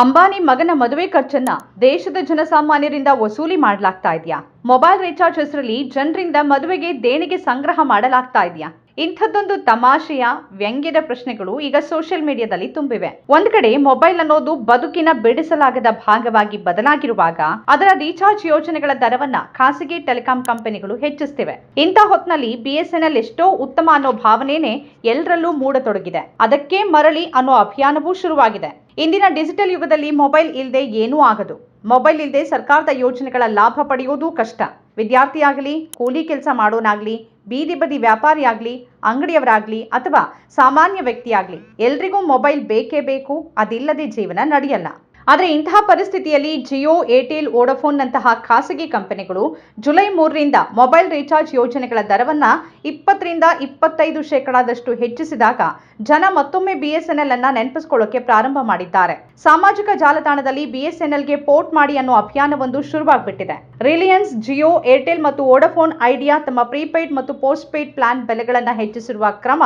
ಅಂಬಾನಿ ಮಗನ ಮದುವೆ ಖರ್ಚನ್ನ ದೇಶದ ಜನಸಾಮಾನ್ಯರಿಂದ ವಸೂಲಿ ಮಾಡಲಾಗ್ತಾ ಇದೆಯಾ? ಮೊಬೈಲ್ ರೀಚಾರ್ಜ್ ಹೆಸರಲ್ಲಿ ಜನರಿಂದ ಮದುವೆಗೆ ದೇಣಿಗೆ ಸಂಗ್ರಹ ಮಾಡಲಾಗ್ತಾ ಇದೆಯಾ? ಇಂಥದ್ದೊಂದು ತಮಾಷೆಯ ವ್ಯಂಗ್ಯದ ಪ್ರಶ್ನೆಗಳು ಈಗ ಸೋಷಿಯಲ್ ಮೀಡಿಯಾದಲ್ಲಿ ತುಂಬಿವೆ. ಒಂದ್ ಕಡೆ ಮೊಬೈಲ್ ಅನ್ನೋದು ಬದುಕಿನ ಬಿಡಿಸಲಾಗದ ಭಾಗವಾಗಿ ಬದಲಾಗಿರುವಾಗ ಅದರ ರೀಚಾರ್ಜ್ ಯೋಜನೆಗಳ ದರವನ್ನ ಖಾಸಗಿ ಟೆಲಿಕಾಂ ಕಂಪನಿಗಳು ಹೆಚ್ಚಿಸ್ತಿವೆ. ಇಂಥ ಹೊತ್ನಲ್ಲಿ ಬಿಎಸ್ಎನ್ಎಲ್ ಎಷ್ಟೋ ಉತ್ತಮ ಅನ್ನೋ ಭಾವನೆನೇ ಎಲ್ಲರಲ್ಲೂ ಮೂಡತೊಡಗಿದೆ. ಅದಕ್ಕೆ ಮರಳಿ ಅನ್ನೋ ಅಭಿಯಾನವೂ ಶುರುವಾಗಿದೆ. ಇಂದಿನ ಡಿಜಿಟಲ್ ಯುಗದಲ್ಲಿ ಮೊಬೈಲ್ ಇಲ್ಲದೆ ಏನೂ ಆಗದು. ಮೊಬೈಲ್ ಇಲ್ಲದೆ ಸರ್ಕಾರದ ಯೋಜನೆಗಳ ಲಾಭ ಪಡೆಯೋದು ಕಷ್ಟ. ವಿದ್ಯಾರ್ಥಿಯಾಗಲಿ, ಕೂಲಿ ಕೆಲಸ ಮಾಡೋನಾಗ್ಲಿ ಬೀದಿ ಬದಿ ವ್ಯಾಪಾರಿಯಾಗಲಿ ಅಂಗಡಿಯವರಾಗಲಿ ಅಥವಾ ಸಾಮಾನ್ಯ ವ್ಯಕ್ತಿಯಾಗಲಿ ಎಲ್ರಿಗೂ ಮೊಬೈಲ್ ಬೇಕೇ ಬೇಕು ಅದಿಲ್ಲದೆ ಜೀವನ ನಡೆಯಲ್ಲ. ಆದರೆ ಇಂತಹ ಪರಿಸ್ಥಿತಿಯಲ್ಲಿ ಜಿಯೋ, ಏರ್ಟೆಲ್, ವೋಡಫೋನ್ನಂತಹ ಖಾಸಗಿ ಕಂಪನಿಗಳು ಜುಲೈ ಮೂರರಿಂದ ಮೊಬೈಲ್ ರೀಚಾರ್ಜ್ ಯೋಜನೆಗಳ ದರವನ್ನು ಇಪ್ಪತ್ತರಿಂದ ಇಪ್ಪತ್ತೈದು ಶೇಕಡಾದಷ್ಟು ಹೆಚ್ಚಿಸಿದಾಗ ಜನ ಮತ್ತೊಮ್ಮೆ ಬಿಎಸ್ಎನ್ಎಲ್ ಅನ್ನ ನೆನಪಿಸಿಕೊಳ್ಳೋಕೆ ಪ್ರಾರಂಭ ಮಾಡಿದ್ದಾರೆ. ಸಾಮಾಜಿಕ ಜಾಲತಾಣದಲ್ಲಿ ಬಿಎಸ್ಎನ್ಎಲ್ಗೆ ಪೋರ್ಟ್ ಮಾಡಿ ಅನ್ನೋ ಅಭಿಯಾನವೊಂದು ಶುರುವಾಗ್ಬಿಟ್ಟಿದೆ. ರಿಲಯನ್ಸ್, ಜಿಯೋ, ಏರ್ಟೆಲ್ ಮತ್ತು ವೋಡಫೋನ್ ಐಡಿಯಾ ತಮ್ಮ ಪ್ರೀಪೇಯ್ಡ್ ಮತ್ತು ಪೋಸ್ಟ್ ಪೇಯ್ಡ್ ಪ್ಲಾನ್ ಬೆಲೆಗಳನ್ನು ಹೆಚ್ಚಿಸಿರುವ ಕ್ರಮ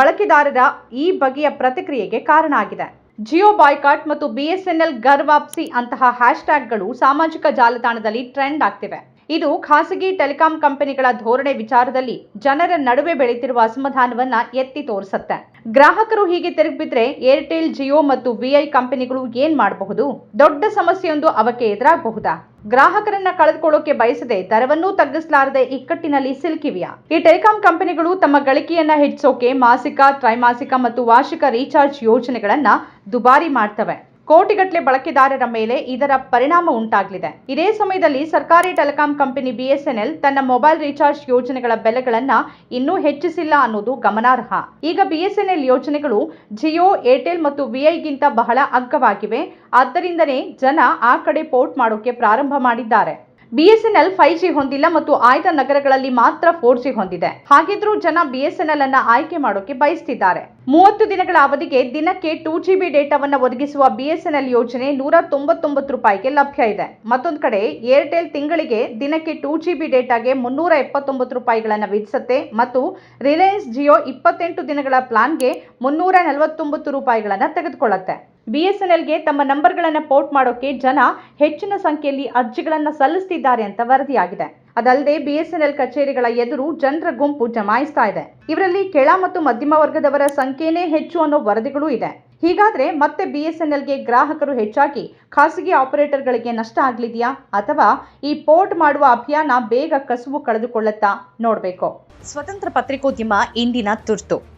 ಬಳಕೆದಾರರ ಈ ಬಗೆಯ ಪ್ರತಿಕ್ರಿಯೆಗೆ ಕಾರಣ ಆಗಿದೆ. ಜಿಯೋ ಬಾಯ್ಕಾಟ್ ಮತ್ತು ಬಿಎಸ್ಎನ್ಎಲ್ ಗರ್ ವಾಪ್ಸಿ ಅಂತಹ ಹ್ಯಾಶ್ಟ್ಯಾಗ್ಗಳು ಸಾಮಾಜಿಕ ಜಾಲತಾಣದಲ್ಲಿ ಟ್ರೆಂಡ್ ಆಗ್ತಿವೆ. ಇದು ಖಾಸಗಿ ಟೆಲಿಕಾಂ ಕಂಪನಿಗಳ ಧೋರಣೆ ವಿಚಾರದಲ್ಲಿ ಜನರ ನಡುವೆ ಬೆಳೆತಿರುವ ಅಸಮಾಧಾನವನ್ನ ಎತ್ತಿ ತೋರಿಸುತ್ತೆ. ಗ್ರಾಹಕರು ಹೀಗೆ ತಿರುಗಿಬಿದ್ರೆ ಏರ್ಟೆಲ್ ಜಿಯೋ ಮತ್ತು ವಿಐ ಕಂಪನಿಗಳು ಏನ್ ಮಾಡಬಹುದು? ದೊಡ್ಡ ಸಮಸ್ಯೆಯೊಂದು ಅವಕ್ಕೆ ಎದುರಾಗಬಹುದಾ? ಗ್ರಾಹಕರನ್ನ ಕಳೆದುಕೊಳ್ಳೋಕೆ ಬಯಸದೆ ದರವನ್ನೂ ತಗ್ಗಿಸಲಾರದೆ ಇಕ್ಕಟ್ಟಿನಲ್ಲಿ ಸಿಲುಕಿವೆಯಾ? ಈ ಟೆಲಿಕಾಂ ಕಂಪನಿಗಳು ತಮ್ಮ ಗಳಿಕೆಯನ್ನ ಹೆಚ್ಚಿಸೋಕೆ ಮಾಸಿಕ, ತ್ರೈಮಾಸಿಕ ಮತ್ತು ವಾರ್ಷಿಕ ರೀಚಾರ್ಜ್ ಯೋಜನೆಗಳನ್ನ ದುಬಾರಿ ಮಾಡ್ತವೆ. ಕೋಟಿಗಟ್ಟಲೆ ಬಳಕೆದಾರರ ಮೇಲೆ ಇದರ ಪರಿಣಾಮ ಉಂಟಾಗಲಿದೆ. ಇದೇ ಸಮಯದಲ್ಲಿ ಸರ್ಕಾರಿ ಟೆಲಿಕಾಂ ಕಂಪನಿ ಬಿಎಸ್ಎನ್ಎಲ್ ತನ್ನ ಮೊಬೈಲ್ ರೀಚಾರ್ಜ್ ಯೋಜನೆಗಳ ಬೆಲೆಗಳನ್ನ ಇನ್ನೂ ಹೆಚ್ಚಿಸಿಲ್ಲ ಅನ್ನೋದು ಗಮನಾರ್ಹ. ಈಗ ಬಿಎಸ್ಎನ್ಎಲ್ ಯೋಜನೆಗಳು ಜಿಯೋ, ಏರ್ಟೆಲ್ ಮತ್ತು ವಿಐಗಿಂತ ಬಹಳ ಅಗ್ಗವಾಗಿವೆ. ಆದ್ದರಿಂದನೇ ಜನ ಆ ಕಡೆ ಪೋರ್ಟ್ ಮಾಡೋಕೆ ಪ್ರಾರಂಭ ಮಾಡಿದ್ದಾರೆ. ಬಿಎಸ್ಎನ್ಎಲ್ ಫೈವ್ ಜಿ ಹೊಂದಿಲ್ಲ ಮತ್ತು ಆಯ್ದ ನಗರಗಳಲ್ಲಿ ಮಾತ್ರ ಫೋರ್ ಜಿ ಹೊಂದಿದೆ. ಹಾಗಿದ್ರೂ ಜನ ಬಿಎಸ್ಎನ್ಎಲ್ ಅನ್ನ ಆಯ್ಕೆ ಮಾಡೋಕೆ ಬಯಸ್ತಿದ್ದಾರೆ. ಮೂವತ್ತು ದಿನಗಳ ಅವಧಿಗೆ ದಿನಕ್ಕೆ ಟೂ ಜಿ ಬಿ ಡೇಟಾವನ್ನ ಒದಗಿಸುವ ಬಿಎಸ್ಎನ್ಎಲ್ ಯೋಜನೆ ನೂರ ತೊಂಬತ್ತೊಂಬತ್ತು ರೂಪಾಯಿಗೆ ಲಭ್ಯ ಇದೆ. ಮತ್ತೊಂದು ಕಡೆ, ಏರ್ಟೆಲ್ ತಿಂಗಳಿಗೆ ದಿನಕ್ಕೆ ಟೂ ಜಿ ಬಿ ಡೇಟಾಗೆ ಮುನ್ನೂರ ಎಪ್ಪತ್ತೊಂಬತ್ತು ರೂಪಾಯಿಗಳನ್ನು ವಿಧಿಸುತ್ತೆ ಮತ್ತು ರಿಲಯನ್ಸ್ ಜಿಯೋ ಇಪ್ಪತ್ತೆಂಟು ದಿನಗಳ ಪ್ಲಾನ್ಗೆ ಮುನ್ನೂರ ನಲವತ್ತೊಂಬತ್ತು ರೂಪಾಯಿಗಳನ್ನು ತೆಗೆದುಕೊಳ್ಳುತ್ತೆ. ಬಿಎಸ್ಎನ್ಎಲ್ಗೆ ತಮ್ಮ ನಂಬರ್ಗಳನ್ನು ಪೋರ್ಟ್ ಮಾಡೋಕೆ ಜನ ಹೆಚ್ಚಿನ ಸಂಖ್ಯೆಯಲ್ಲಿ ಅರ್ಜಿಗಳನ್ನು ಸಲ್ಲಿಸ್ತಿದ್ದಾರೆ ಅಂತ ವರದಿಯಾಗಿದೆ. ಅದಲ್ಲದೆ ಬಿಎಸ್ಎನ್ಎಲ್ ಕಚೇರಿಗಳ ಎದುರು ಜನರ ಗುಂಪು ಜಮಾಯಿಸ್ತಾ ಇದೆ. ಇವರಲ್ಲಿ ಕೆಳ ಮತ್ತು ಮಧ್ಯಮ ವರ್ಗದವರ ಸಂಖ್ಯೆನೇ ಹೆಚ್ಚು ಅನ್ನೋ ವರದಿಗಳೂ ಇದೆ. ಹೀಗಾದ್ರೆ ಮತ್ತೆ ಬಿಎಸ್ಎನ್ಎಲ್ಗೆ ಗ್ರಾಹಕರು ಹೆಚ್ಚಾಗಿ ಖಾಸಗಿ ಆಪರೇಟರ್ಗಳಿಗೆ ನಷ್ಟ ಆಗ್ಲಿದೆಯಾ ಅಥವಾ ಈ ಪೋರ್ಟ್ ಮಾಡುವ ಅಭಿಯಾನ ಬೇಗ ಕಸುವು ಕಳೆದುಕೊಳ್ಳುತ್ತಾ ನೋಡಬೇಕು. ಸ್ವತಂತ್ರ ಪತ್ರಿಕೋದ್ಯಮ ಇಂದಿನ ತುರ್ತು.